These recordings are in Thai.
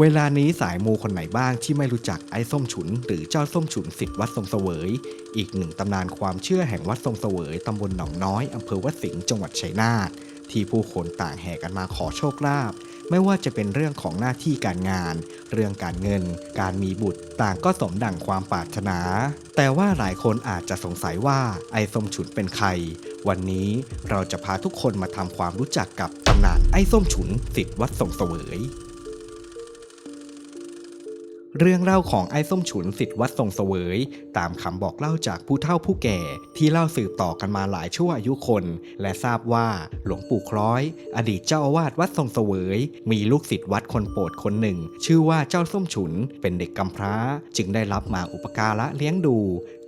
เวลานี้สายมูคนไหนบ้างที่ไม่รู้จักไอ้ส้มฉุน หรือเจ้าส้มฉุนสิทธิ์วัดทรงเสวย อีกหนึ่งตำนานความเชื่อแห่งวัดทรงเสวยตำบลหนองน้อยอำเภอวัดสิงห์จังหวัดชัยนาทที่ผู้คนต่างแห่กันมาขอโชคลาภไม่ว่าจะเป็นเรื่องของหน้าที่การงาน เรื่องการเงิน การมีบุตร ต่างก็สมดังความปรารถนา แต่ว่าหลายคนอาจจะสงสัยว่าไอ้ส้มฉุนเป็นใคร วันนี้เราจะพาทุกคนมาทำความรู้จักกับตำนานไอ้ส้มฉุนสิทธิ์วัดทรงเสวย เรื่องเล่าของไอ้ส้มฉุนสิทธิ์วัดทรงเสวย ตามคำบอกเล่าจากผู้เฒ่าผู้แก่ ที่เล่าสืบต่อกันมาหลายชั่วอายุคน และทราบว่าหลวงปู่คล้อย อดีตเจ้าอาวาสวัดทรงเสวย มีลูกศิษย์วัดคนโปรดคนหนึ่ง ชื่อว่าเจ้าส้มฉุนเป็นเด็กกำพร้า จึงได้รับมาอุปการะเลี้ยงดู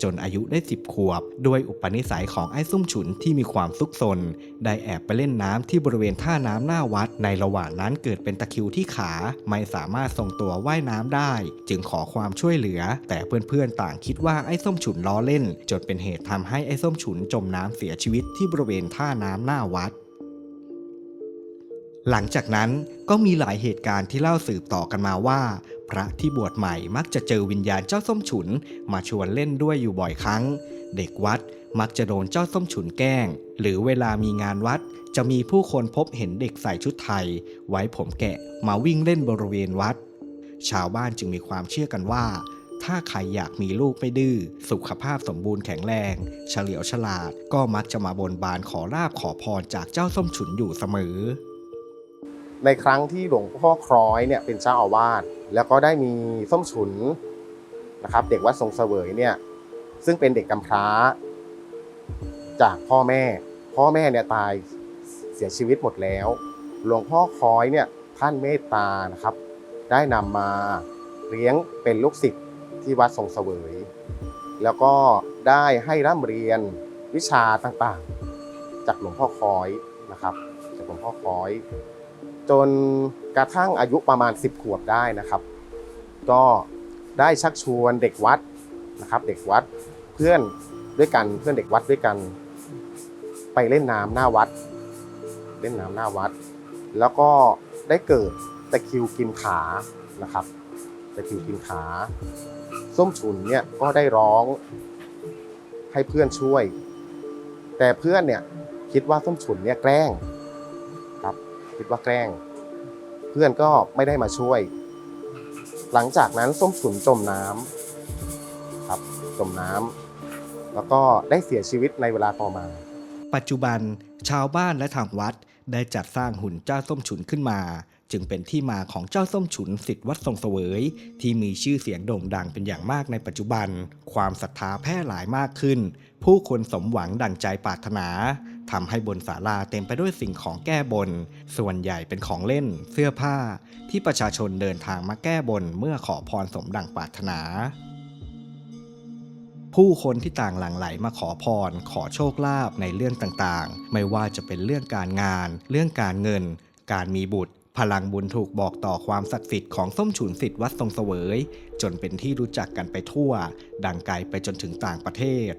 จนอายุได้สิบขวบ ด้วยอุปนิสัยของไอ้ส้มฉุนที่มีความซุกซนได้แอบไปเล่นน้ำที่บริเวณท่าน้ำหน้าวัด ในระหว่างนั้นเกิดเป็นตะคิวที่ขาไม่สามารถทรงตัวว่ายน้ำได้จึงขอความช่วยเหลือ แต่เพื่อนๆต่างคิดว่าไอ้ส้มฉุนล้อเล่น จนเป็นเหตุทำให้ไอ้ส้มฉุนจมน้ำเสียชีวิตที่บริเวณท่าน้ำหน้าวัดหลังจากนั้นก็มีหลายเหตุการณ์ที่เล่าสืบต่อกันมาว่า พระที่บวชใหม่มักจะเจอวิญญาณเจ้าส้มฉุน มาชวนเล่นด้วยอยู่บ่อยครั้ง เด็กวัดมักจะโดนเจ้าส้มฉุนแกล้ง หรือเวลามีงานวัด จะมีผู้คนพบเห็นเด็กใส่ชุดไทย ไว้ผมแกะมาวิ่งเล่นบริเวณวัด ชาวบ้านจึงมีความเชื่อกันว่า ถ้าใครอยากมีลูกไม่ดื้อ สุขภาพสมบูรณ์แข็งแรง เฉลียวฉลาด ก็มักจะมาบนบานขอลาบขอพรจากเจ้าส้มฉุนอยู่เสมอ ในครั้งที่หลวงพ่อคล้อยเนี่ยเป็นเจ้าอาวาสแล้วก็ได้มีส้มฉุนนะครับเด็กวัดทรงเสวยเนี่ยซึ่งเป็นเด็กกำพร้า จากพ่อแม่ พ่อแม่เนี่ยตายเสียชีวิตหมดแล้ว หลวงพ่อคล้อยเนี่ยท่านเมตตานะครับ ได้นำมาเลี้ยงเป็นลูกศิษย์ที่วัดทรงเสวย แล้วก็ได้ให้ร่ำเรียนวิชาต่างๆ จากหลวงพ่อคอยนะครับจากหลวงพ่อคอย จนกระทั่งอายุประมาณ 10 ขวบได้นะครับ ก็ได้ชักชวนเด็กวัดนะครับ เด็กวัดเพื่อนด้วยกันเพื่อนเด็กวัดด้วยกัน ไปเล่นน้ำหน้าวัด เล่นน้ำหน้าวัด แล้วก็ได้เกิด ตะคิวกินขานะครับตะคิวกินขา ส้มฉุนเนี่ยก็ได้ร้องให้เพื่อนช่วย แต่เพื่อนเนี่ยคิดว่าส้มฉุนเนี่ยแกล้งคิดว่าแกล้ง เพื่อนก็ไม่ได้มาช่วย หลังจากนั้นส้มฉุนจมน้ำครับจมน้ำแล้วก็ได้เสียชีวิตในเวลาต่อมา ปัจจุบันชาวบ้านและทางวัดได้จัดสร้างหุ่นเจ้าส้มฉุนขึ้นมา จึงเป็นที่มาของเจ้าส้มฉุนสิทธิ์วัดทรงเสวย ที่มีชื่อเสียงโด่งดังเป็นอย่างมากในปัจจุบัน ความศรัทธาแพร่หลายมากขึ้น ผู้คนสมหวังดังใจปรารถนาทำให้บนศาลาเต็มไปด้วยสิ่งของแก้บน ส่วนใหญ่เป็นของเล่น เสื้อผ้า ที่ประชาชนเดินทางมาแก้บนเมื่อขอพรสมดังปรารถนา ผู้คนที่ต่างหลั่งไหลมาขอพร ขอโชคลาภในเรื่องต่างๆ ไม่ว่าจะเป็นเรื่องการงาน เรื่องการเงิน การมีบุตร พลังบุญถูกบอกต่อความศักดิ์สิทธิ์ของส้มฉุนสิทธิ์วัดทรงเสวย จนเป็นที่รู้จักกันไปทั่ว ดังไกลไปจนถึงต่างประเทศ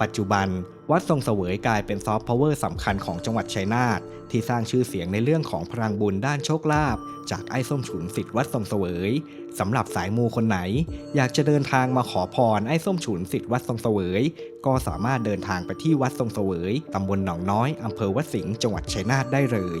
ปัจจุบัน วัดทรงเสวยกลายเป็นซอฟต์พาวเวอร์สำคัญของจังหวัดชัยนาทที่สร้างชื่อเสียงในเรื่องของพลังบุญด้านโชคลาภจากไอ้ส้มฉุนสิทธิ์วัดทรงเสวยสำหรับสายมูคนไหน อยากจะเดินทางมาขอพรไอ้ส้มฉุนสิทธิ์วัดทรงเสวย ก็สามารถเดินทางไปที่วัดทรงเสวยตำบลหนองน้อยอำเภอวัดสิงห์จังหวัดชัยนาทได้เลย